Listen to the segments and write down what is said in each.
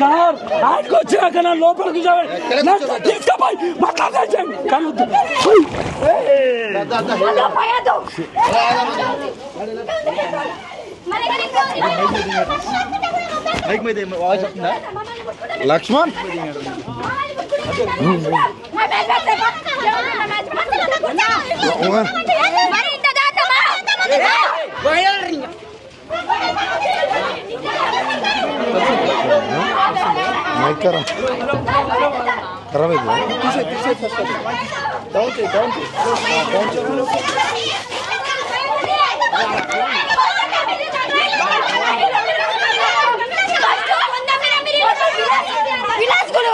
Sir ఆయనకు వచ్చినాక నా లోపల కూర్చోబెట్టి నా తీసుకుపోయి వస్తుందా లక్ష్మణ్? మైక్ కరా ఖరాబ్ అయింది విలాస్ కూడా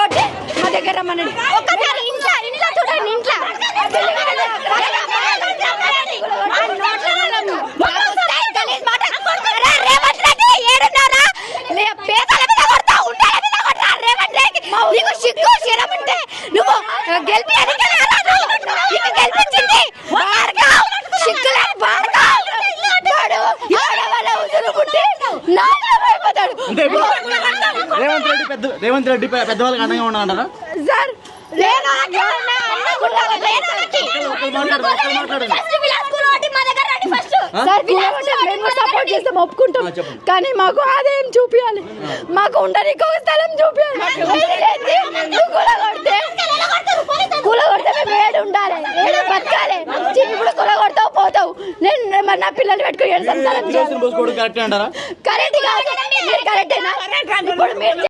మా దగ్గర మన ఒక్కసారి ఇంట్లో ఇంట్లో చూడండి ఇంట్లో రేవంత్ రెడ్డి ఏడున్నారా లే- పేదల మీద కొడతా ఉండాల మీద కొడతా రేవంత్ రెడ్డి నీకు సిగ్గు శరం ఉంటే నువ్వు గెలిపి గెలిపించింది సిగ్గులేని రేవంత్ రెడ్డి పెద్ద రేవంత్ రెడ్డి పెద్దవాళ్ళకి అండగా ఉన్నాడంటారా? సార్ లేను సార్ మేము సపోర్ట్ చేస్తాం ఒప్పుకుంటాం. కానీ మాకు ఆదాయం చూపించాలి మాకు ఉండడానికి ఒక స్థలం చూపించాలి కూలగొడితే కూలగొడితే మేము ఏడు ఉండాలి. ఏడు బతకాలి. ఇప్పుడు కూలగొడతావు పోతావు. నేను మరి నా పిల్లలు పెట్టుకుని కరెక్ట్ అంటారా? కరెక్ట్ కాదు. మీరు కరెక్టేనా? ఇప్పుడు మీరు